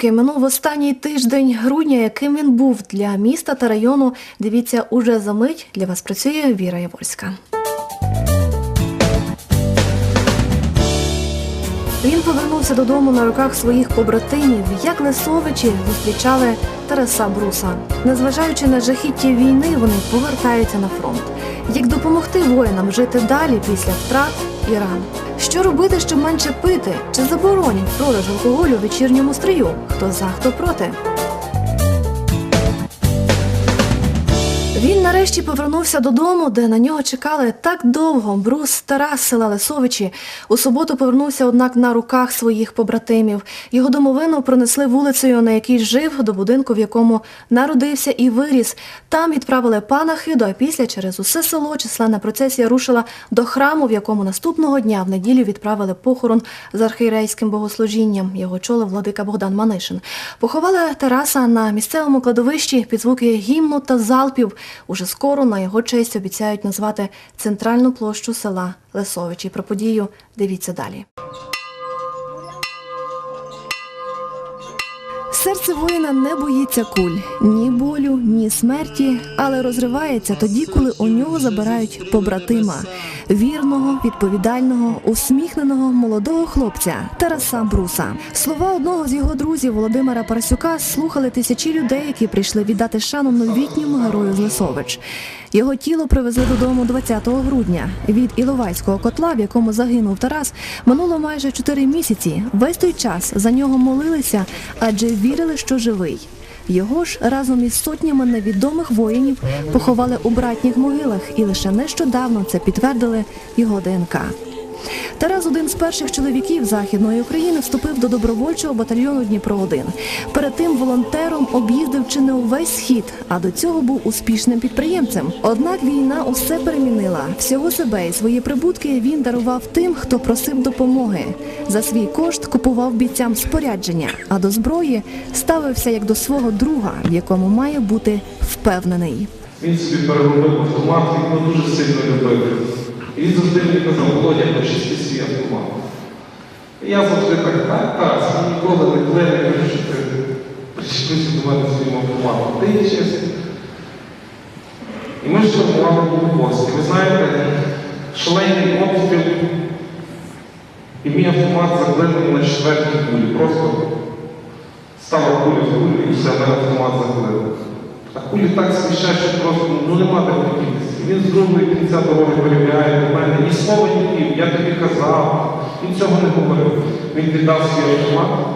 підсумки минув останній тиждень грудня, яким він був для міста та району. Дивіться уже за мить. Для вас працює Віра Яворська. Він повернувся додому на руках своїх побратимів, як Лесовичі зустрічали Тараса Бруса. Незважаючи на жахіття війни, вони повертаються на фронт. Як допомогти воїнам жити далі після втрат і ран? Що робити, щоб менше пити? Чи заборонять продаж алкоголю у вечірньому стрию? Хто за, хто проти? Він нарешті повернувся додому, де на нього чекали так довго. Брус Тарас села Лесовичі у суботу повернувся, однак на руках своїх побратимів. Його домовину пронесли вулицею, на якій жив, до будинку, в якому народився і виріс. Там відправили панахиду, а після через усе село численна процесія рушила до храму, в якому наступного дня в неділю відправили похорон з архієрейським богослужінням. Його очолив владика Богдан Манишин. Поховали Тараса на місцевому кладовищі під звуки гімну та залпів. Уже скоро на його честь обіцяють назвати центральну площу села Лесовичі. Про подію дивіться далі. Серце воїна не боїться куль, ні болю, ні смерті, але розривається тоді, коли у нього забирають побратима вірного, відповідального, усміхненого молодого хлопця Тараса Бруса. Слова одного з його друзів Володимира Парасюка слухали тисячі людей, які прийшли віддати шану новітньому герою з Лисович. Його тіло привезли додому 20 грудня. Від Іловайського котла, в якому загинув Тарас, минуло майже 4 місяці. Весь той час за нього молилися, адже вірили, що живий. Його ж разом із сотнями невідомих воїнів поховали у братніх могилах, і лише нещодавно це підтвердили його ДНК. Тарас, один з перших чоловіків Західної України, вступив до добровольчого батальйону Дніпро 1 Перед тим волонтером об'їздив чи не увесь схід, а до цього був успішним підприємцем. Однак війна усе перемінила. Всього себе і свої прибутки він дарував тим, хто просив допомоги. За свій кошт купував бійцям спорядження, а до зброї ставився як до свого друга, в якому має бути впевнений. Він собі переробив автомат, він дуже сильно любив. І він завжди мені казав, Володя, почисти свій автомат. І я завжди так, так, Тарас, він ніколи не клеє, кажу, що ти причепився до мене своїм автоматом. Ти є чесний. І ми штурмували блокпост. І ви знаєте, шалений обстріл, і мій автомат заклинив на четвертій кулі. Просто стала куля в кулю і все, мене автомат заклинив. А кулі так смішать, що просто ну, нема де подітися. Він з другої кінця дороги перебігає до мене. Ні слова не пів, я тобі казав. Він цього не говорив. Він віддав свій автомат,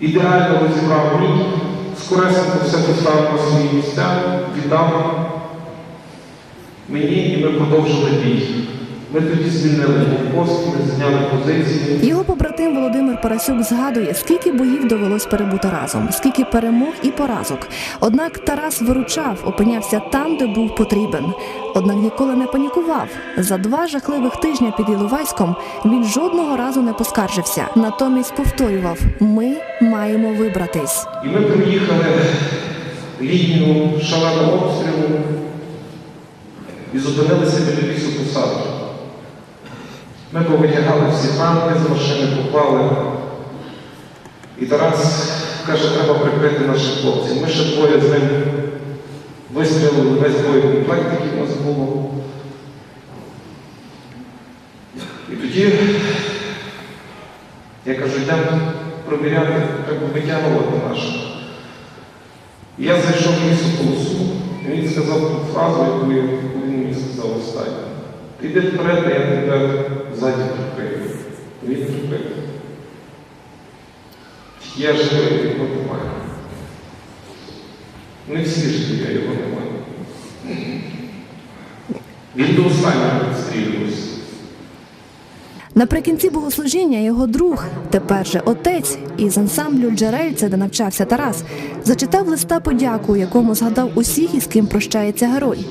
ідеально розібрав кулі, скоресенько все поставив на свої місця, віддав мені і ми продовжили бій. Ми тоді звільнили блокпост, ми зайняли позиції. Його побратим Володимир Парасюк згадує, скільки боїв довелось перебути разом, скільки перемог і поразок. Однак Тарас виручав, опинявся там, де був потрібен. Однак ніколи не панікував. За два жахливих тижня під Іловайськом він жодного разу не поскаржився. Натомість повторював: ми маємо вибратись. І ми приїхали лінію шаленого обстрілу і зупинилися біля лісопосадки. Ми повитягали всі танки з машини, поклали. І Тарас каже, треба прикрити наших хлопців. Ми ще двоє з ним вистрілили весь боєкомплект, який у нас було. І тоді я кажу, йдемо провіряти, треба витягувати наше. І я зайшов в і він сказав ту фразу, яку він мені сказав останню. Ти йди вперед, а я тебе ззаді прикрию. Він прикрив. Я живий, його немає. Не всі живі, а його немає. Він до останнього відстрілювався. Наприкінці богослужіння його друг, тепер же отець із ансамблю Джерельце, де навчався Тарас, зачитав листа подяку, якому згадав усіх, із ким прощається герой.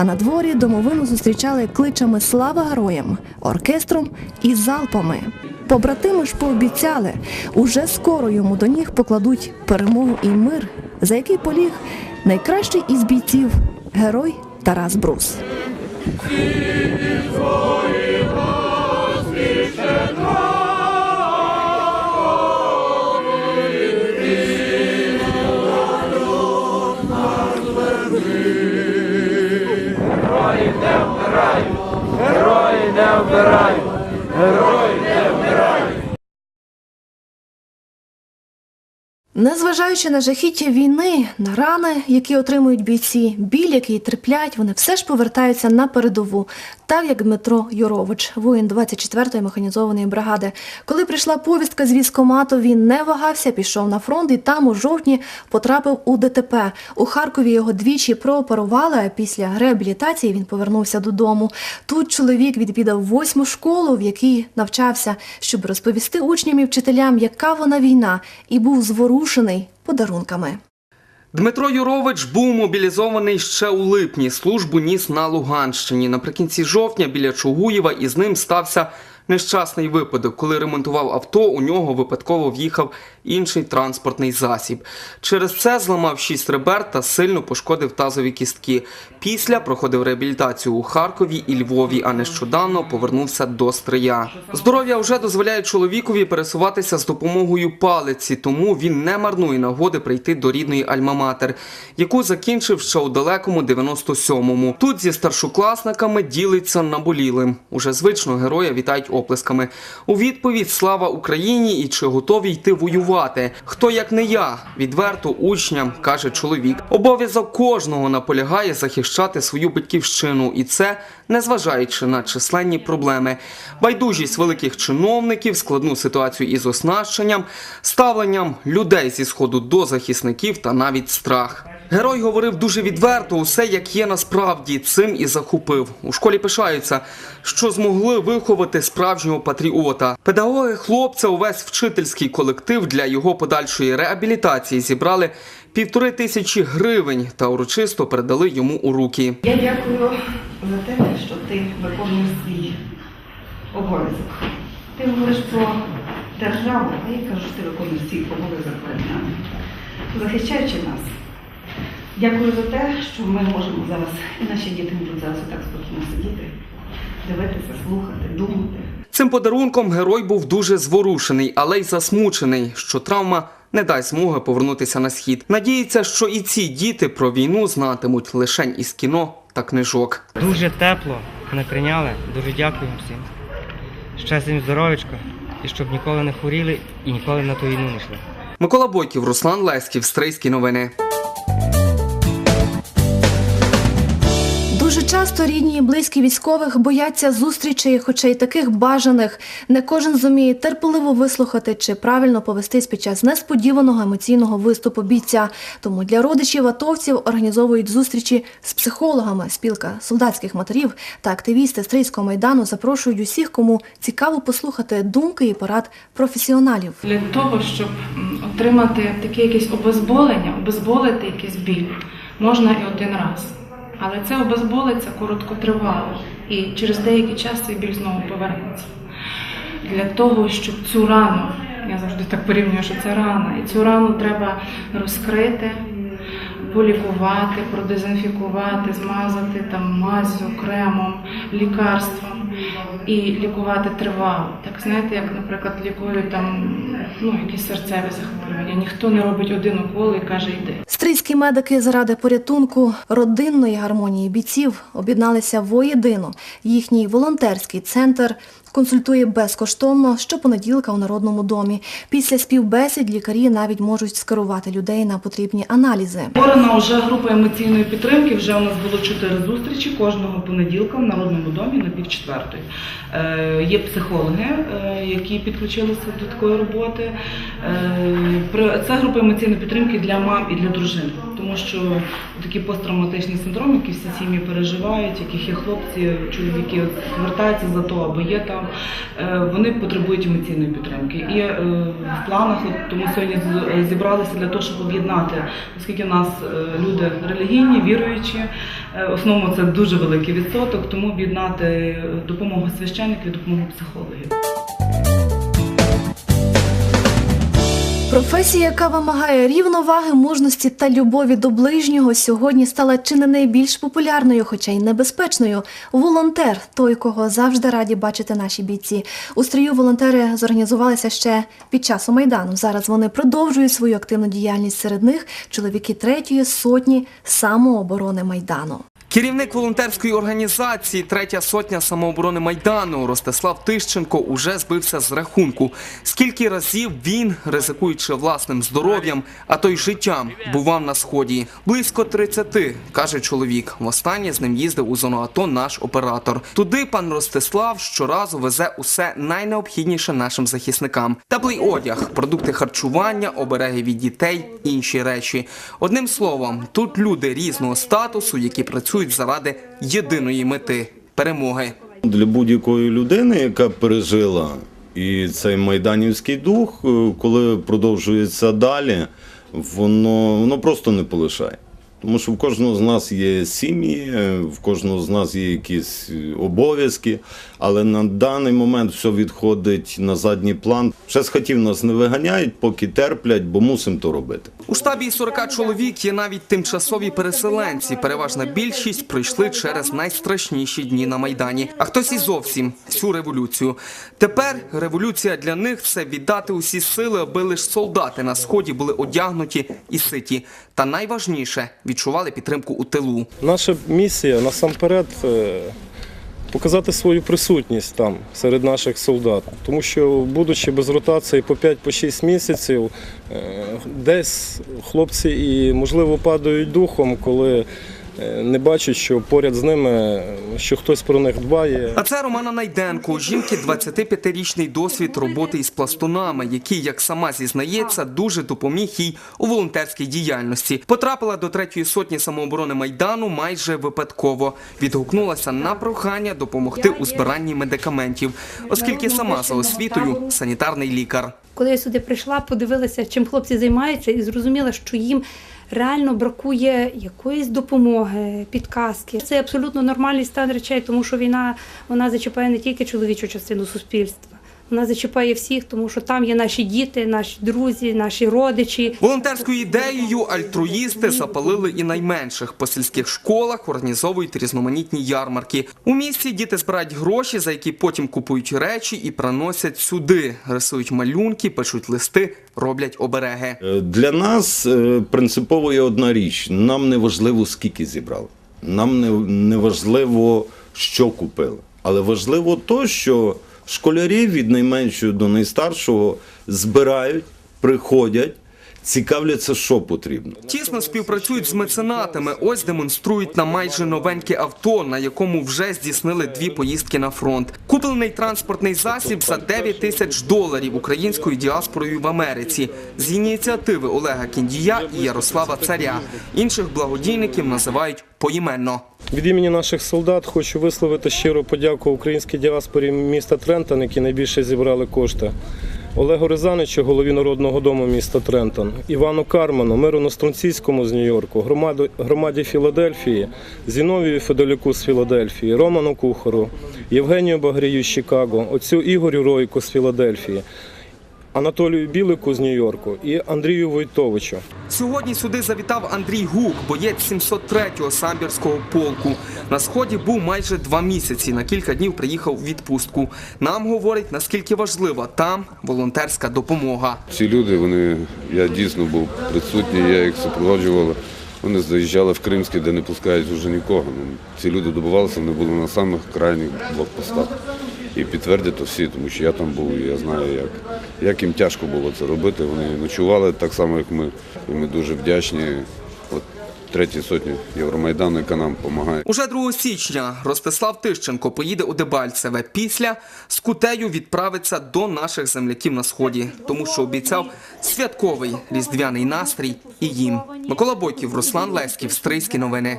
А на дворі домовину зустрічали кличами Слава героям, оркестром і залпами. Побратими ж пообіцяли, уже скоро йому до ніг покладуть перемогу і мир, за який поліг найкращий із бійців герой Тарас Брус. обирають, герої не обирають, герої. Незважаючи на жахіття війни, на рани, які отримують бійці, біль, який терплять, вони все ж повертаються на передову, так як Дмитро Юрович, воїн 24-ї механізованої бригади. Коли прийшла повістка з військомату, він не вагався, пішов на фронт і там у жовтні потрапив у ДТП. У Харкові його двічі прооперували, а після реабілітації він повернувся додому. Тут чоловік відвідав восьму школу, в якій навчався, щоб розповісти учням і вчителям, яка вона війна, і був зворушений подарунками. Дмитро Юрович був мобілізований ще у липні. Службу ніс на Луганщині. Наприкінці жовтня біля Чугуєва із ним стався нещасний випадок. Коли ремонтував авто, у нього випадково в'їхав інший транспортний засіб. Через це зламав шість ребер та сильно пошкодив тазові кістки. Після проходив реабілітацію у Харкові і Львові, а нещодавно повернувся до Стрия. Здоров'я вже дозволяє чоловікові пересуватися з допомогою палиці, тому він не марнує нагоди прийти до рідної Альма-Матер, яку закінчив ще у далекому 97-му. Тут зі старшокласниками ділиться наболілим. Уже звично героя вітають оплесками. У відповідь слава Україні і чи готові йти воювати? Хто як не я? Відверто учням каже чоловік. Обов'язок кожного наполягає захищати свою батьківщину, і це незважаючи на численні проблеми. Байдужість великих чиновників, складну ситуацію із оснащенням, ставленням людей зі сходу до захисників та навіть страх. Герой говорив дуже відверто, усе як є насправді. Цим і захопив. У школі пишаються, що змогли виховати справжнього патріота. Педагоги хлопця, увесь вчительський колектив для його подальшої реабілітації зібрали півтори тисячі гривень та урочисто передали йому у руки. Я дякую за те, що ти виконуєш свій обов'язок. Ти говориш про державу, а я кажу, що ти виконуєш свій обов'язок перед нами, захищаючи нас. Дякую за те, що ми можемо зараз, і наші діти можуть зараз так спокійно сидіти, дивитися, слухати, думати. Цим подарунком герой був дуже зворушений, але й засмучений, що травма не дасть змоги повернутися на схід. Надіється, що і ці діти про війну знатимуть лише із кіно та книжок. Дуже тепло мене прийняли. Дуже дякую всім. Щастя їм здоров'ячка. І щоб ніколи не хворіли і ніколи на ту війну не йшли. Микола Бойків, Руслан Леськів, Стрийські новини. Часто рідні і близькі військових бояться зустрічей, хоча й таких бажаних. Не кожен зуміє терпеливо вислухати чи правильно повестись під час несподіваного емоційного виступу бійця. Тому для родичів атовців організовують зустрічі з психологами. Спілка солдатських матерів та активісти Стрийського майдану запрошують усіх, кому цікаво послухати думки і порад професіоналів. Для того, щоб отримати таке якесь обезболення, обезболити якийсь біль, можна і один раз. Але це обезболиться короткотривало, і через деякий час цей біль знову повернеться. Для того, щоб цю рану, я завжди так порівнюю, що це рана, і цю рану треба розкрити, полікувати, продезінфікувати, змазати там мазю, кремом, лікарством і лікувати тривало. Так знаєте, як, наприклад, лікують там ну, якісь серцеві захворювання. Ніхто не робить один укол і каже, йди. Стрийські медики заради порятунку родинної гармонії бійців об'єдналися воєдино. Їхній волонтерський центр консультує безкоштовно щопонеділка у народному домі. Після співбесід лікарі навіть можуть скерувати людей на потрібні аналізи. Створена вже група емоційної підтримки. Вже у нас було чотири зустрічі кожного понеділка в народному домі на пів четвертої. Е, є психологи, е, які підключилися до такої роботи. Е, це група емоційної підтримки для мам і для дружин, тому що такі посттравматичні синдроми, які всі сім'ї переживають, яких є хлопці, чоловіки звертаються за то або є там, е, вони потребують емоційної підтримки. І е, в планах, тому сьогодні зібралися для того, щоб об'єднати, оскільки в нас е, люди релігійні, віруючі, в основному це дуже великий відсоток, тому об'єднати допомогу священників, допомогу психологів. Професія, яка вимагає рівноваги, мужності та любові до ближнього, сьогодні стала чи не найбільш популярною, хоча й небезпечною. Волонтер той, кого завжди раді бачити наші бійці. У стрію волонтери зорганізувалися ще під часу майдану. Зараз вони продовжують свою активну діяльність. Серед них чоловіки третьої сотні самооборони майдану. Керівник волонтерської організації Третя сотня самооборони Майдану Ростислав Тищенко уже збився з рахунку. Скільки разів він, ризикуючи власним здоров'ям, а то й життям, бував на сході. Близько 30, каже чоловік. Востаннє з ним їздив у зону АТО наш оператор. Туди пан Ростислав щоразу везе усе найнеобхідніше нашим захисникам: теплий одяг, продукти харчування, обереги від дітей, інші речі. Одним словом, тут люди різного статусу, які працюють заради єдиної мети перемоги. Для будь-якої людини, яка пережила і цей майданівський дух, е, коли продовжується далі, воно, воно просто не полишає. Тому що в кожного з нас є сім'ї, е, в кожного з нас є якісь е, обов'язки, але на даний момент все відходить на задній план. Ще з хатів нас не виганяють, поки терплять, бо мусимо то робити. У штабі 40 чоловік є навіть тимчасові переселенці. Переважна більшість пройшли через найстрашніші дні на майдані. А хтось і зовсім всю революцію. Тепер революція для них це віддати усі сили, аби лише солдати на сході були одягнуті і ситі. Та найважніше відчували підтримку у тилу. Наша місія насамперед е, показати свою присутність там серед наших солдат. Тому що, будучи без ротації по 5-6 місяців, е, десь хлопці і можливо падають духом, коли не бачать, що поряд з ними е, що хтось про них дбає. А це Романа Найденко. У жінки 25-річний досвід роботи із пластунами, який, як сама зізнається, дуже допоміг їй у волонтерській діяльності. Потрапила до третьої сотні самооборони майдану майже випадково. Відгукнулася на прохання допомогти у збиранні медикаментів, оскільки сама за освітою санітарний лікар. Коли я сюди прийшла, подивилася, чим хлопці займаються, і зрозуміла, що їм реально бракує якоїсь допомоги, підказки. Це абсолютно нормальний стан речей, тому що війна вона зачіпає не тільки чоловічу частину суспільства. Вона зачіпає всіх, тому що там є наші діти, наші друзі, наші родичі. Волонтерською ідеєю альтруїсти запалили і найменших по сільських школах, організовують різноманітні ярмарки. У місті діти збирають гроші, за які потім купують речі і приносять сюди. Рисують малюнки, пишуть листи, роблять обереги. Е, Для нас е, принципово є одна річ: нам не важливо, скільки зібрали. Нам не, не важливо, що купили. Але важливо то, що школярі від найменшого до найстаршого збирають, приходять, цікавляться, що потрібно. Тісно співпрацюють з меценатами. Ось демонструють на майже новеньке авто, на якому вже здійснили дві поїздки на фронт. Куплений транспортний засіб за 9 тисяч доларів українською діаспорою в Америці з ініціативи Олега Кіндія і Ярослава Царя. Інших благодійників називають поіменно. Від імені наших солдат хочу висловити щиру подяку українській діаспорі міста Трентон, які найбільше зібрали кошти. Олегу Рязаничу, голові Народного дому міста Трентон, Івану Карману, Мирону Струнційському з Нью-Йорку, громаді, громаді Філадельфії, Зіновію Федолюку з Філадельфії, Роману Кухару, Євгенію Багрію з Чикаго, отцю Ігорю Ройку з Філадельфії, Анатолію Білику з Нью-Йорку і Андрію Войтовичу. Сьогодні сюди завітав Андрій Гук, боєць 703-го самбірського полку. На сході був майже два місяці. На кілька днів приїхав у відпустку. Нам говорить, наскільки важлива там волонтерська допомога. Ці люди, вони, я дійсно був присутній, я їх супроводжував. Вони заїжджали в Кримське, де не пускають вже нікого. Ну, Ці люди добувалися, вони були на самих крайніх блокпостах. І підтвердять всі, тому що я там був, і я знаю, як, як їм тяжко було це робити. Вони ночували так само, як ми. І ми дуже вдячні. От третій сотні Євромайдану, яка нам допомагає. Уже 2 січня Ростислав Тищенко поїде у Дебальцеве. Після з кутею відправиться до наших земляків на сході, тому що обіцяв святковий різдвяний настрій і їм. Микола Бойків, Руслан Леськів, Стрийські новини.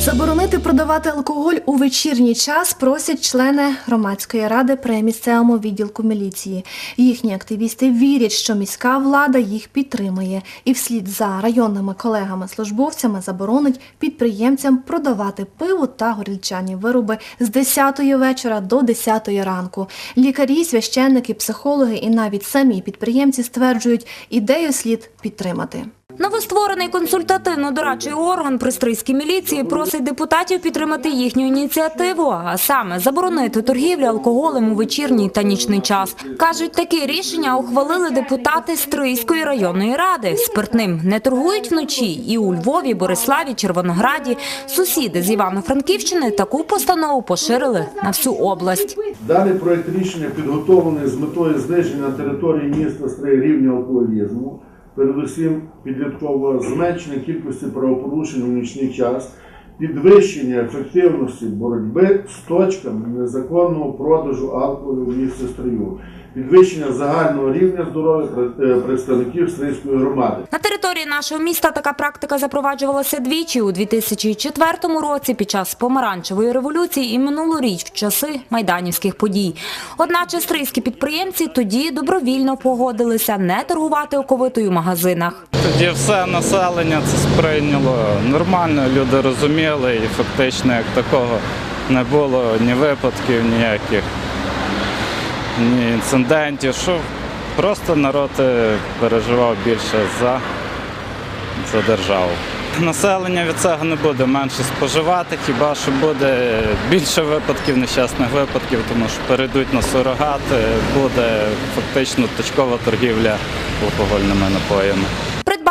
Заборонити продавати алкоголь у вечірній час просять члени громадської ради при місцевому відділку міліції. Їхні активісти вірять, що міська влада їх підтримує і вслід за районними колегами-службовцями заборонить підприємцям продавати пиво та горілчані вироби з 10 вечора до 10 ранку. Лікарі, священники, психологи і навіть самі підприємці стверджують, ідею слід підтримати. Новостворений консультативно-дорадчий орган при стрийській міліції просить депутатів підтримати їхню ініціативу, а саме заборонити торгівлю алкоголем у вечірній та нічний час. Кажуть, таке рішення ухвалили депутати Стрийської районної ради. Спиртним не торгують вночі і у Львові, Бориславі, Червонограді. Сусіди з Івано-Франківщини таку постанову поширили на всю область. Даний проект рішення підготовлений з метою зниження території міста Стрий рівня алкоголізму, передусім підліткового зменшення кількості правопорушень у нічний час, підвищення ефективності боротьби з точками незаконного продажу алкоголю в місті Стрию, підвищення загального рівня здоров'я е, представників Стрийської громади. На території нашого міста така практика запроваджувалася двічі у 2004 році під час помаранчевої революції і минулоріч в часи майданівських подій. Одначе стрийські підприємці тоді добровільно погодилися не торгувати оковитою в магазинах. Тоді все населення це сприйняло нормально, люди розуміли і фактично як такого не було ні випадків ніяких, ні інцидентів, що просто народ е, переживав більше за, за державу. Населення від цього не буде менше споживати, хіба що буде більше випадків, нещасних випадків, тому що перейдуть на сурогати, буде фактично точкова торгівля алкогольними напоями.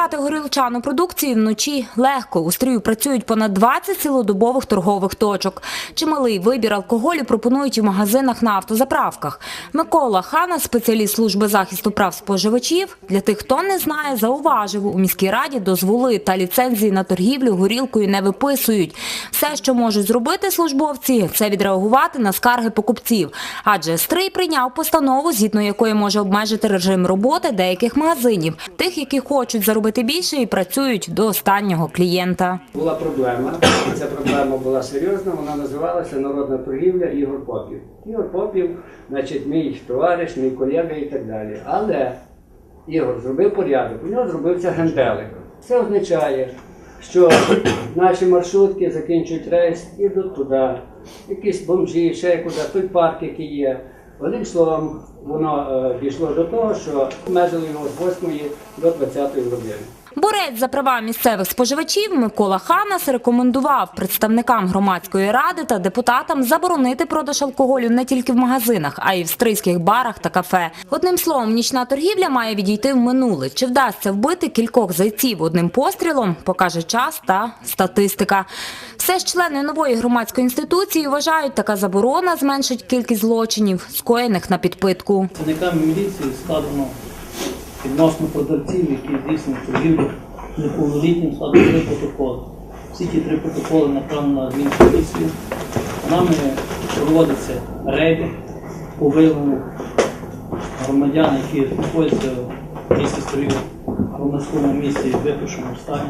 Придбати горілчану продукцію вночі легко. У стрію працюють понад 20 цілодобових торгових точок. Чималий вибір алкоголю пропонують в магазинах на автозаправках. Микола Хана, спеціаліст служби захисту прав споживачів, для тих, хто не знає, зауважив, у міській раді дозволи та ліцензії на торгівлю горілкою не виписують. Все, що можуть зробити службовці, це відреагувати на скарги покупців. Адже стрий прийняв постанову, згідно якої може обмежити режим роботи деяких магазинів, тих, які хочуть заробити більше і працюють до останнього клієнта. Була проблема, і ця проблема була серйозна, вона називалася Народна торгівля Ігор Попів. Ігор Попів, значить, мій товариш, мій колега і так далі. Але Ігор зробив порядок, у нього зробився генделик. Це означає, що наші маршрутки закінчують рейс, ідуть туди, якісь бомжі, ще куди, той парк, який є. Одним словом, воно е, дійшло до того, що обмежили його з 8 до 20 години. Борець за права місцевих споживачів Микола Ханас рекомендував представникам громадської ради та депутатам заборонити продаж алкоголю не тільки в магазинах, а й в стрийських барах та кафе. Одним словом, нічна торгівля має відійти в минуле. Чи вдасться вбити кількох зайців одним пострілом, покаже час та статистика. Все ж члени нової громадської інституції вважають, така заборона зменшить кількість злочинів, скоєних на підпитку. Працівниками міліції складено відносно продавців, які здійснюють торгівлю неповнолітнім складено три протоколи. Всі ті три протоколи направлені на адмінполіцію. Нами проводяться рейди по виявленню громадян, які знаходяться в місті строю, в громадському місці в випущеному стані.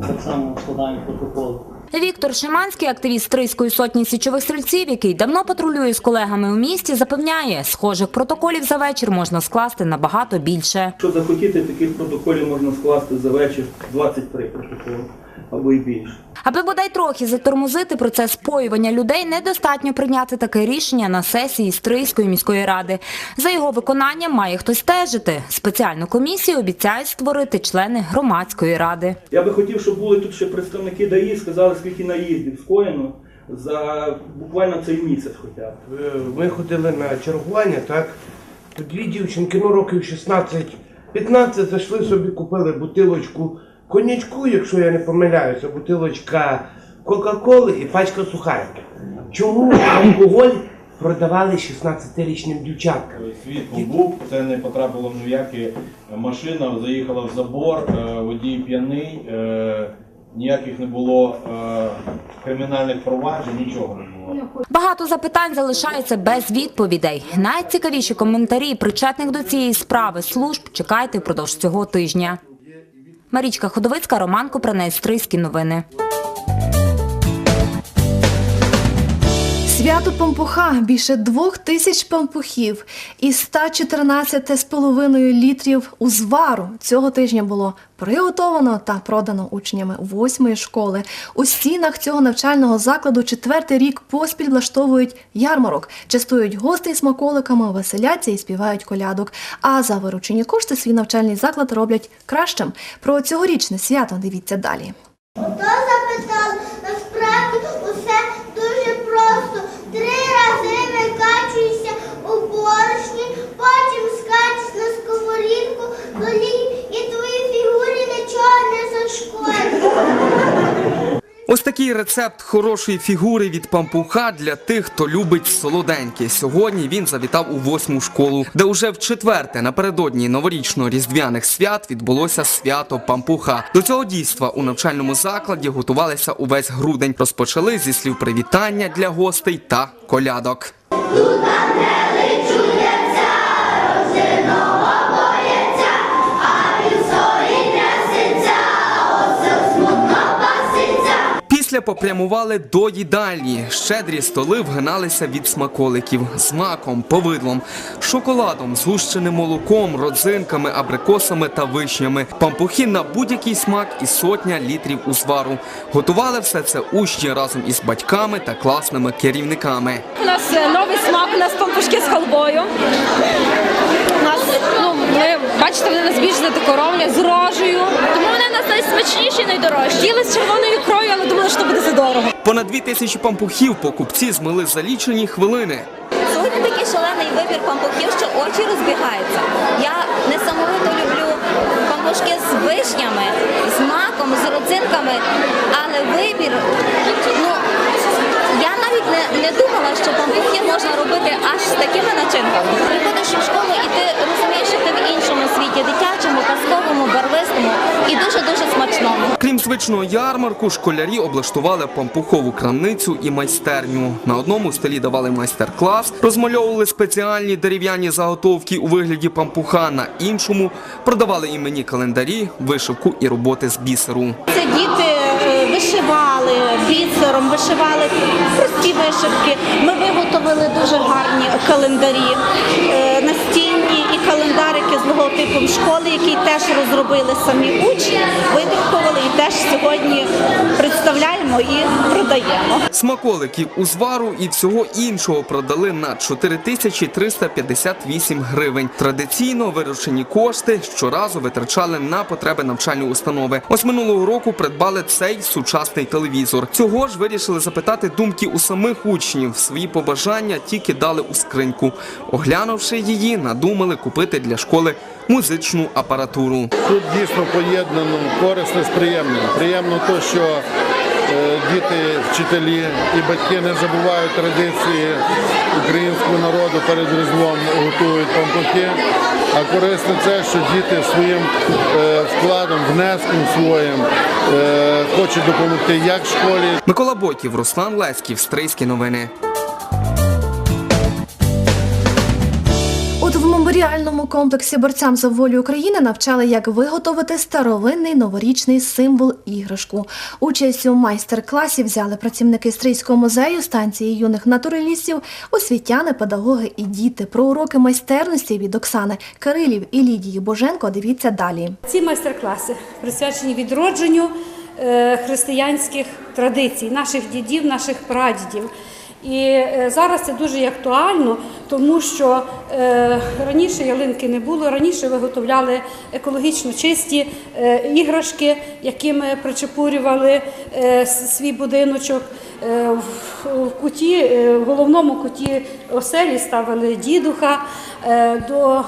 Так само складаємо протоколи. Віктор Шиманський, активіст Стрийської сотні січових стрільців, який давно патрулює з колегами у місті, запевняє, схожих протоколів за вечір можна скласти набагато більше. Якщо захотіти, таких протоколів можна скласти за вечір 23 протоколи або й більше. Аби бодай трохи затормозити процес споювання людей, недостатньо прийняти таке рішення на сесії Стрийської міської ради. За його виконанням має хтось стежити. Спеціальну комісію обіцяють створити члени громадської ради. Я би хотів, щоб були тут ще представники ДАІ, сказали, скільки наїздів скоєно за буквально цей місяць хоча б. Ми ходили на чергування, так? Дві дівчинки, ну років 16-15, зайшли собі, купили бутилочку коньячку, якщо я не помиляюся, бутилочка Кока-Коли і пачка сухариків. Чому алкоголь продавали 16-річним дівчаткам? Свідком був, це не потрапило в ніякі машина, заїхала в забор, е, водій п'яний, е, ніяких не було е, кримінальних проваджень, нічого не було. Багато запитань залишається без відповідей. Найцікавіші коментарі причетних до цієї справи служб чекайте впродовж цього тижня. Марічка Ходовицька, Роман Купранець, Стрийські новини. Свято пампуха більше двох тисяч пампухів і 114,5 літрів узвару цього тижня було приготовано та продано учнями восьмої школи. У стінах цього навчального закладу четвертий рік поспіль влаштовують ярмарок, частують гостей смаколиками, веселяться і співають колядок. А за виручені кошти свій навчальний заклад роблять кращим. Про цьогорічне свято дивіться далі. Хто запитав, насправді усе дуже просто. Три рази викачуєшся у борошні, потім скачеш на сковорідку, і твоїй фігурі нічого не зашкодить. Ось такий рецепт хорошої фігури від пампуха для тих, хто любить солоденьке. Сьогодні він завітав у восьму школу, де уже в четверте напередодні новорічно-різдвяних свят відбулося свято пампуха. До цього дійства у навчальному закладі готувалися увесь грудень. Розпочали зі слів привітання для гостей та колядок. Після попрямували до їдальні. Щедрі столи вгиналися від смаколиків з маком, повидлом, шоколадом, згущеним молоком, родзинками, абрикосами та вишнями. Пампухи на будь-який смак і сотня літрів узвару. Готували все це учні разом із батьками та класними керівниками. У нас е, новий смак, у нас пампушки з халбою. Ну, бачите, вони нас більш задекоровані, з рожею. Тому вони у нас найсмачніші найдорожчі. Їли з червоною ікрою, але думали, що буде задорого. Понад дві тисячі пампухів покупці змили за лічені хвилини. Сьогодні такий шалений вибір пампухів, що очі розбігаються. Я несамовито люблю пампушки з вишнями, з маком, з родзинками, але вибір, ну навіть не, не думала, що пампухи можна робити аж з такими начинками. Приходиш у школу і ти розумієш, що ти в іншому світі, дитячому, казковому, барвистому і дуже-дуже смачному. Крім звичного ярмарку, школярі облаштували пампухову крамницю і майстерню. На одному столі давали майстер-клас, розмальовували спеціальні дерев'яні заготовки у вигляді пампуха. На іншому продавали іменні календарі, вишивку і роботи з бісеру. Це діти е, вишивали бісером, вишивали прості вишивки. Ми виготовили дуже гарні календарі е, настінні і календарики з логотипом школи, який теж розробили самі учні, видруковали і теж сьогодні представляємо і продаємо. Смаколиків, узвару і всього іншого продали на 4358 гривень. Традиційно виручені кошти щоразу витрачали на потреби навчальної установи. Ось минулого року придбали цей сучасний телевізор. Цього ж вирішили запитати думки у самих учнів. Свої побажання ті кидали у скриньку. Оглянувши її, надумали купити для школи музичну апаратуру. Тут дійсно поєднано корисне з приємним. Приємно те, що діти, вчителі і батьки не забувають традиції українського народу перед Різдвом готують пампухи. А корисне це, що діти своїм е, вкладом, внеском своїм е, хочуть допомогти як школі, Микола Бойків, Руслан Леськів, Стрийські новини. Меморіальному комплексі борцям за волю України навчали, як виготовити старовинний новорічний символ іграшку. Участь у майстер-класі взяли працівники Стрийського музею, станції юних натуралістів, освітяни, педагоги і діти. Про уроки майстерності від Оксани Кирилів і Лідії Боженко дивіться далі. Ці майстер-класи присвячені відродженню е, християнських традицій, наших дідів, наших прадідів. І е, зараз це дуже актуально, тому що е, раніше ялинки не було, раніше виготовляли екологічно чисті е, іграшки, якими причепурювали свій будиночок. В, куті, в головному куті оселі ставили дідуха, до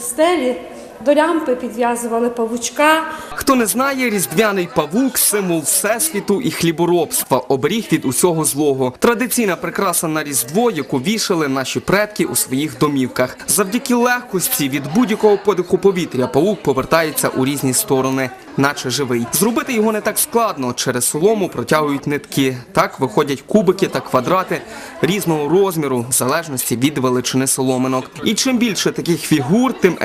стелі, до лямпи підв'язували павучка. Хто не знає, різдвяний павук символ всесвіту і хліборобства, оберіг від усього злого. Традиційна прикраса на різдво, яку вішали наші предки у своїх домівках. Завдяки легкості від будь-якого подиху повітря павук повертається у різні сторони, наче живий. Зробити його не так складно. Через солому протягують нитки. Так виходять кубики та квадрати різного розміру, в залежності від величини соломинок. І чим більше таких фігур, тим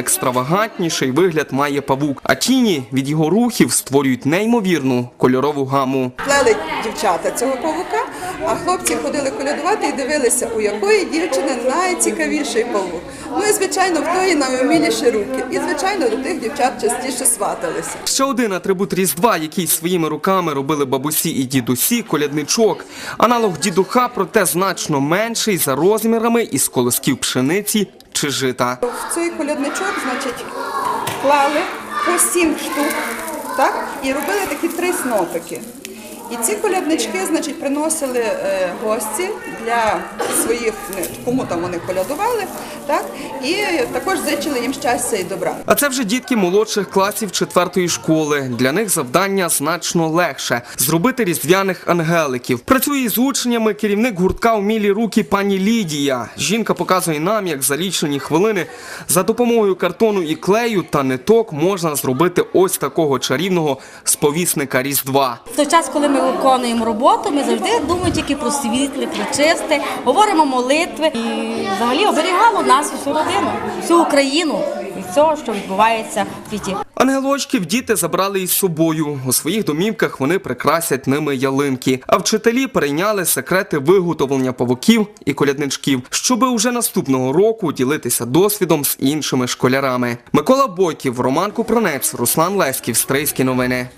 екстравагантніший вигляд має павук. А тіні від його рухів створюють неймовірну кольорову гаму. Плели дівчата цього павука, А хлопці ходили колядувати і дивилися, у якої дівчини найцікавіший павук. Ну і звичайно, в тої найуміліші руки. І звичайно до тих дівчат частіше сваталися. Ще один атрибут Різдва, який своїми руками робили бабусі і дідусі, колядничок. Аналог дідуха, проте значно менший за розмірами із колосків пшениці чи жита. В цей колядничок, значить, клали по сім штук, так, і робили такі три снопики. І ці коляднички, значить, приносили е, гості для своїх, не, кому там вони колядували, так, і також зичили їм щастя і добра. А це вже дітки молодших класів четвертої школи. Для них завдання значно легше зробити різдвяних ангеликів. Працює з учнями керівник гуртка «Умілі руки пані Лідія. Жінка показує нам, як за лічені хвилини за допомогою картону і клею та ниток можна зробити ось такого чарівного сповісника Різдва. В той час, коли ми виконуємо роботу, ми завжди думаємо тільки про світле, про чисте, говоримо молитви і взагалі оберігало нас всю родину, всю Україну від всього, що відбувається в світі. Ангелочків діти забрали із собою. У своїх домівках вони прикрасять ними ялинки. А вчителі перейняли секрети виготовлення павуків і колядничків, щоби уже наступного року ділитися досвідом з іншими школярами. Микола Бойків, Роман Купранець, Руслан Леськів, Стрийські новини.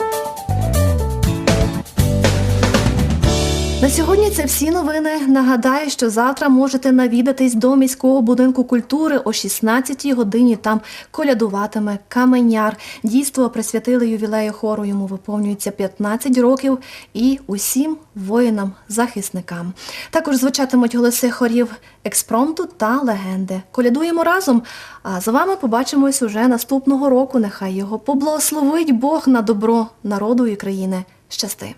На сьогодні це всі новини. Нагадаю, що завтра можете навідатись до міського будинку культури о 16-й годині. Там колядуватиме каменяр. Дійство присвятили ювілею хору. Йому виповнюється 15 років і усім воїнам-захисникам. Також звучатимуть голоси хорів експромту та легенди. Колядуємо разом. А з вами побачимось уже наступного року. Нехай його поблагословить Бог на добро народу і країни. Щасти!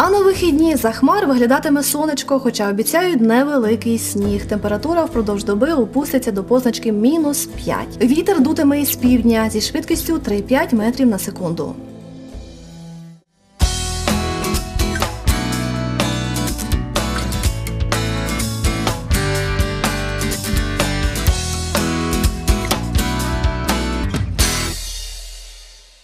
А на вихідні за хмар виглядатиме сонечко, хоча обіцяють невеликий сніг. Температура впродовж доби опуститься до позначки мінус 5. Вітер дутиме із півдня зі швидкістю 3-5 метрів на секунду.